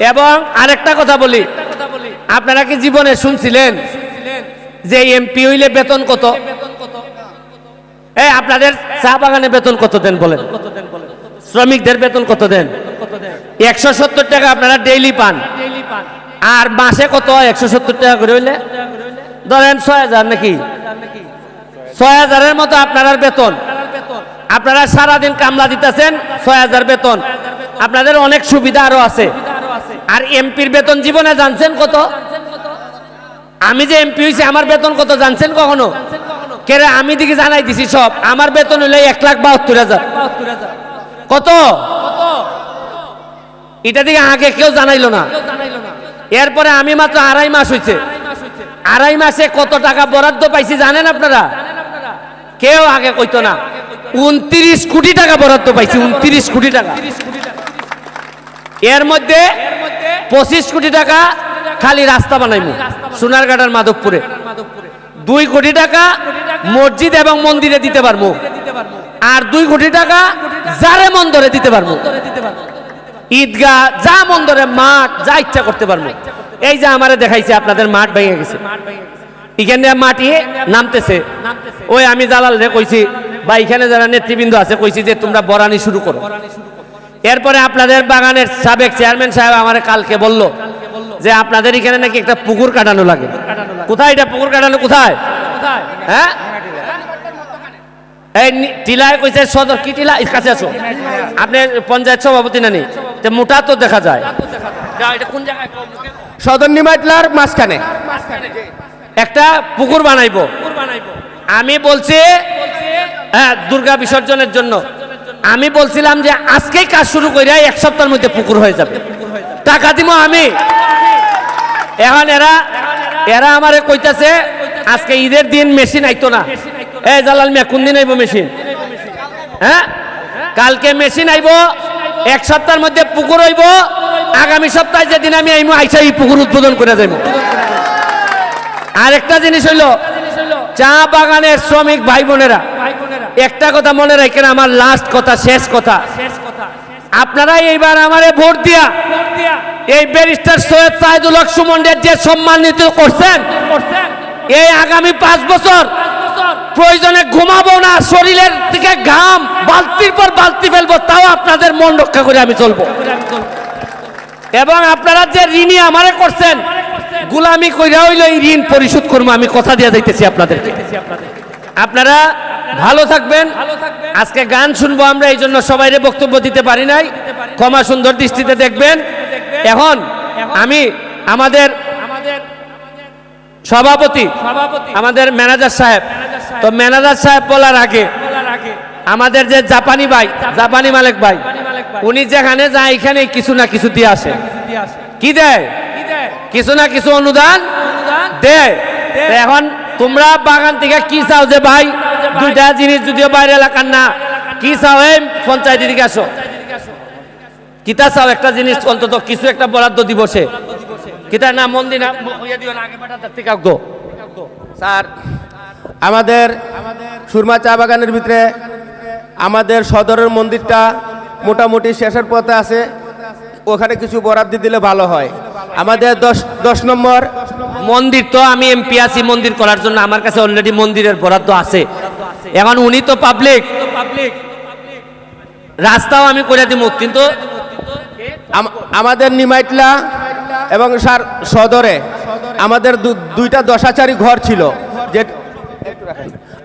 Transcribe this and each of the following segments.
এবং আরেকটা কথা বলি। আপনারা কি জীবনে শুনছিলেন যে এমপি হইলে বেতন কত? এই, আপনাদের চা বাগানে বেতন কত দেন বলেন। শ্রমিকদের বেতন কত দেন? একশো সত্তর টাকা আপনারা ডেইলি পান। আর মাসে কত? একশো সত্তর টাকা করে হইলে? ধরেন ছয় হাজার নাকি? ছয় হাজারের মতো আপনার বেতন। আপনারা সারাদিন কামলা দিতেছেন, ছয় হাজার বেতন। আপনাদের অনেক সুবিধা আরও আছে। আর এমপির বেতন জীবনে জানছেন কত? আমি যে এমপি হয়েছি আমার বেতন কত জানছেন কখনো? কেরে, আমি দিকে জানাই দিছি সব। আমার বেতন হইলে এক লাখ বাহাত্তর হাজার। কত? এটা দিকে আগে কেউ জানাইলো না। এরপরে আমি মাত্র আড়াই মাস হয়েছে আড়াই মাসে কত টাকা বরাদ্দ পাইছি জানেন আপনারা? কেউ আগে কইতো না। উনত্রিশ কোটি টাকা বরাদ্দ পাইছি, উনত্রিশ কোটি টাকা। এর মধ্যে পঁচিশ কোটি টাকা খালি রাস্তা বানাইমু সোনারঘাটার মাধবপুরে। দুই কোটি টাকা মসজিদ এবং মন্দিরে দিতে পারব আর দুই কোটি টাকা যারে মন্দরে দিতে পারব ঈদগাহ, যা মন্দরে, মাঠ, যা ইচ্ছা করতে পারব এই যে আমারে দেখাইছে, আপনাদের মাঠ ভেঙে গেছে। এখানে মাটি নামতেছে। ওই আমি জালাল রে কইছি, বা এখানে যারা নেতৃবৃন্দ আছে, কইছি যে তোমরা বরানি শুরু করো। এরপরে আপনাদের বাগানের সাবেক চেয়ারম্যান সাহেব আমার কালকে বলল যে আপনাদের এখানে নাকি একটা পুকুর কাটানো লাগে। কোথায় এটা পুকুর কাটানো? কোথায়? হ্যাঁ? এই টিলায় কইছে সদর কি টিলা? এর কাছে আছো আপনি পঞ্চায়েত সভাপতি নানি। তো মোটা তো দেখা যায়। এটা কোন জায়গায়? সদর নিমাইটলার মাঝখানে। একটা পুকুর বানাইবো। আমি বলছি হ্যাঁ দুর্গা বিসর্জনের জন্য। আমি বলছিলাম যে আজকেই কাজ শুরু করে এক সপ্তাহের মধ্যে পুকুর হয়ে যাবে। টাকা দিব আমি। এখন এরা এরা আমারে কইতাছে, আজকে ঈদের দিন মেশিন আইতো না। এই জালাল মিয়া কোন দিন আইবো মেশিন? হ্যাঁ? কালকে মেশিন আইব, এক সপ্তাহের মধ্যে পুকুর হইব। আগামী সপ্তাহে যেদিন আমি আইমো, আইসা এই পুকুর উদ্বোধন করে যাইবো আরেকটা জিনিস হইল, চা বাগানের শ্রমিক ভাই বোনেরা একটা কথা মনে রাখেন, আমার লাস্ট কথা, শেষ কথা। আপনারা এইবার আমারে ভোট দিয়া এই ব্যারিস্টার সৈয়দ সাইদুল হক সুমনের যে সম্মানিত করছেন, এই আগামী পাঁচ বছর প্রয়োজনে ঘুমাবো না, শরীরের থেকে ঘাম, বালতির পর বালতি ফেলব, তাও আপনাদের মন রক্ষা করে আমি চলবো। এবং আপনারা যে ঋণী আমারে করছেন, গুলামি কইরা হইল এই ঋণ পরিশোধ করব, আমি কথা দিয়ে যাইতেছি আপনাদেরকে। আপনারা ভালো থাকবেন। আজকে গান শুনব আমরা, এই জন্য সবাইরে বক্তব্য দিতে পারি নাই। ক্ষমা সুন্দর দৃষ্টিতে দেখবেন। এখন আমি আমাদের সভাপতি, আমাদের ম্যানেজার সাহেব। তো ম্যানেজার সাহেব বলার আগে আমাদের যে জাপানি ভাই, জাপানি মালিক ভাই, উনি যেখানে যায় এখানে কিছু না কিছু দিয়ে আসে। কি দেয়? কিছু না কিছু অনুদান দেয়। এখন তোমরা বাগান থেকে কি চাও যে ভাই? দুইটা জিনিস যদিও বাইরে এলাকার না। কি চাও এই? পঞ্চায়েত দিকে আসো। কিতা চাও? একটা জিনিস অন্তত কিছু একটা বরাদ্দ দিবসে। কিতা না মন্দির না ইয়ে না থেকে আগ স্যার আমাদের সুরমা চা বাগানের ভিতরে আমাদের সদরের মন্দিরটা মোটামুটি শেষের পথে আছে। ওখানে কিছু বরাদ্দ দিলে ভালো হয়। আমাদের দশ দশ নম্বর মন্দির তো আমি এমপি আছি মন্দির করার জন্য আমার কাছে অলরেডি মন্দিরের বরাদ্দ আছে। এখন উনি তো পাবলিক রাস্তাও আমি করে দিব কিন্তু আমাদের নিমাইটলা এবং সার সদরে আমাদের দুইটা দশাচারী ঘর ছিল। যে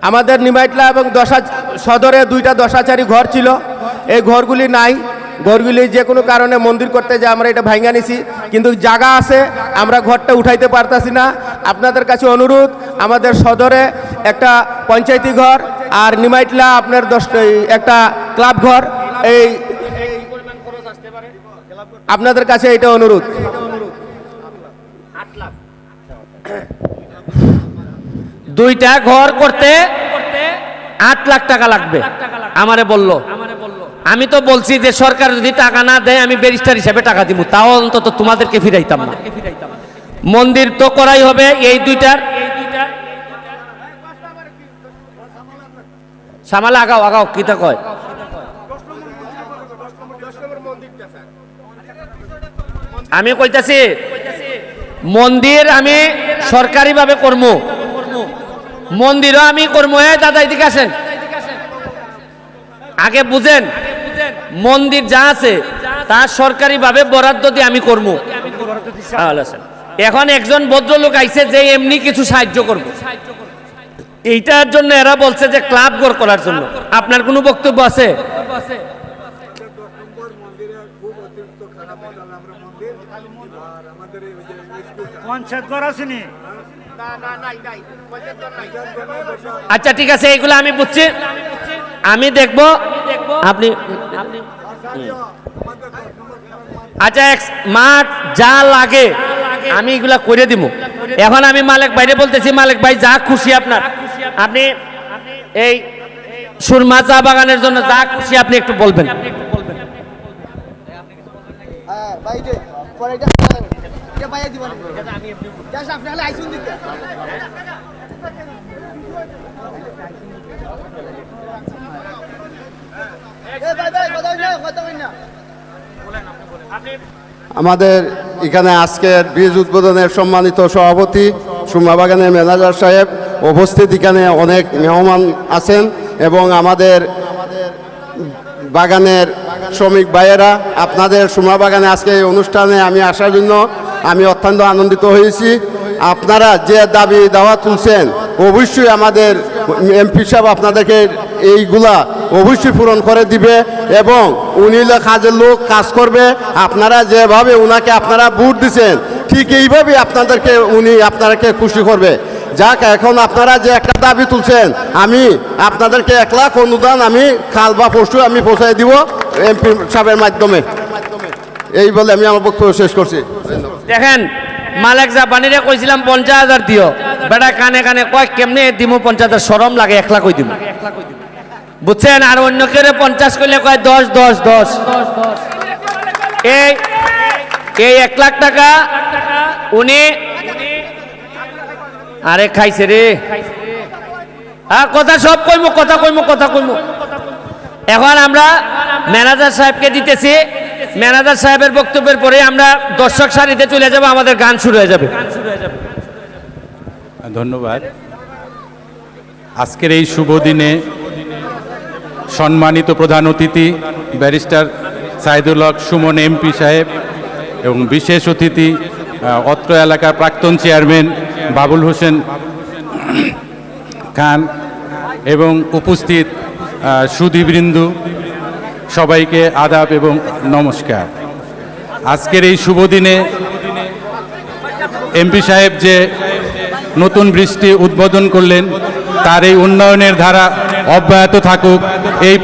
আমাদের নিমাইটলা এবং দশা সদরে দুইটা দশাচারী ঘর ছিল। এই ঘরগুলি নাই। ঘরগুলি যে কোনো কারণে মন্দির করতে যে আমরা এটা ভাঙ্গা নিছি, কিন্তু জায়গা আছে, আমরা ঘরটা উঠাইতে পারতাছি না। আপনাদের কাছে অনুরোধ, আমাদের সদরে একটা পঞ্চায়েতি ঘর আর নিমাইটলা আপনার দশ একটা ক্লাব ঘর, এই আপনাদের কাছে এটা অনুরোধ। দুইটা ঘর করতে আট লাখ টাকা লাগবে, আমারে বলল। আমি তো বলছি যে সরকার যদি টাকা না দেয়, আমি ব্যারিস্টার হিসেবে টাকা দিব। তাও অন্তত তোমাদেরকে ফিরাইতাম না। মন্দির তো করাই হবে এই দুইটার। সামালে আগাও আগাও কিতা কয়? আমি কইতাছি, মন্দির আমি সরকারিভাবে করব মন্দিরও আমি করব হ্যাঁ দাদা এদিকে আসেন। আগে বুঝেন মন্দির যা আছে তা সরকারিভাবে বরাদ্দ দিয়ে আমি করব এখন একজন ভদ্রলোক আইছে যে এমনি কিছু সাহায্য করব। এইটার জন্য এরা বলছে যে ক্লাব গড় করার জন্য। আপনার কোনো বক্তব্য আছে? আচ্ছা ঠিক আছে এইগুলো আমি বুঝছি। আমি দেখব আপনি আচ্ছা এক মাঠ যা লাগে, আমি এগুলা করে দিব এখন আমি মালিক ভাইরে বলতেছি, মালিক ভাই, যা খুশি আপনার। আপনি এই সুরমা চা বাগানের জন্য যা খুশি আপনি একটু বলবেন। হ্যাঁ বাইরে পরে এটা এটা বাইরে দিব না জাস্ট আপনি খালি আইসুন দিতে এ ভাই ভাই কথা কই না কথা কই না আমাদের এখানে আজকের বীজ উদ্বোধনের সম্মানিত সভাপতি সুমা বাগানের ম্যানেজার সাহেব উপস্থিত এখানে অনেক মেহমান আছেন এবং আমাদের বাগানের শ্রমিক ভাইয়েরা, আপনাদের সুমা বাগানে আজকে এই অনুষ্ঠানে আমি আসার জন্য আমি অত্যন্ত আনন্দিত হয়েছি। আপনারা যে দাবি দাওয়া তুলছেন, অবশ্যই আমাদের এমপি সাহেব আপনাদেরকে এইগুলা অবশ্যই পূরণ করে দিবে এবং উনি কাজের লোক, কাজ করবে। আপনারা যেভাবে উনাকে আপনারা ভোট দিচ্ছেন ঠিক এইভাবেই আপনাদেরকে উনি আপনাদেরকে খুশি করবে। যাক, এখন আপনারা যে একটা দাবি তুলছেন, আমি আপনাদেরকে এক লাখ অনুদান আমি কাল বা পরশু আমি পৌঁছাই দিব এমপি সাহেবের মাধ্যমে। এই বলে আমি আমার বক্তব্য শেষ করছি। দেখেন মালিক জাপানিরে কইছিলাম পঞ্চাশ হাজার দিও বেটা কানে কানে কয়, কেমনে দিমু পঞ্চাশ হাজার সরম লাগে, এক লাখ দিব বুঝছেন আর অন্য কেউ পঞ্চাশ করলে কয় দশ দশ দশ এই এই এক লাখ টাকা উনি আরে খাইছে রে আর কথা সব কইমু কথা কইমু কথা কইমু এখন আমরা ম্যানেজার সাহেবকে দিতেছি। ম্যানেজার সাহেবের বক্তব্যের পরে আমরা দর্শক সারিতে চলে যাব, আমাদের গান শুরু হয়ে যাবে। ধন্যবাদ। আজকের এই শুভ দিনে সম্মানিত প্রধান অতিথি, ব্যারিস্টার সাইদুল হক সুমন এমপি সাহেব এবং বিশেষ অতিথি অত্র এলাকার প্রাক্তন চেয়ারম্যান বাবুল হোসেন খান এবং উপস্থিত সুধীবৃন্দু সবাইকে আদাব এবং নমস্কার। আজকের এই শুভ দিনে এমপি সাহেব যে নতুন বৃষ্টি উদ্বোধন করলেন, তার এই উন্নয়নের ধারা অব্যাহত থাকুক, এই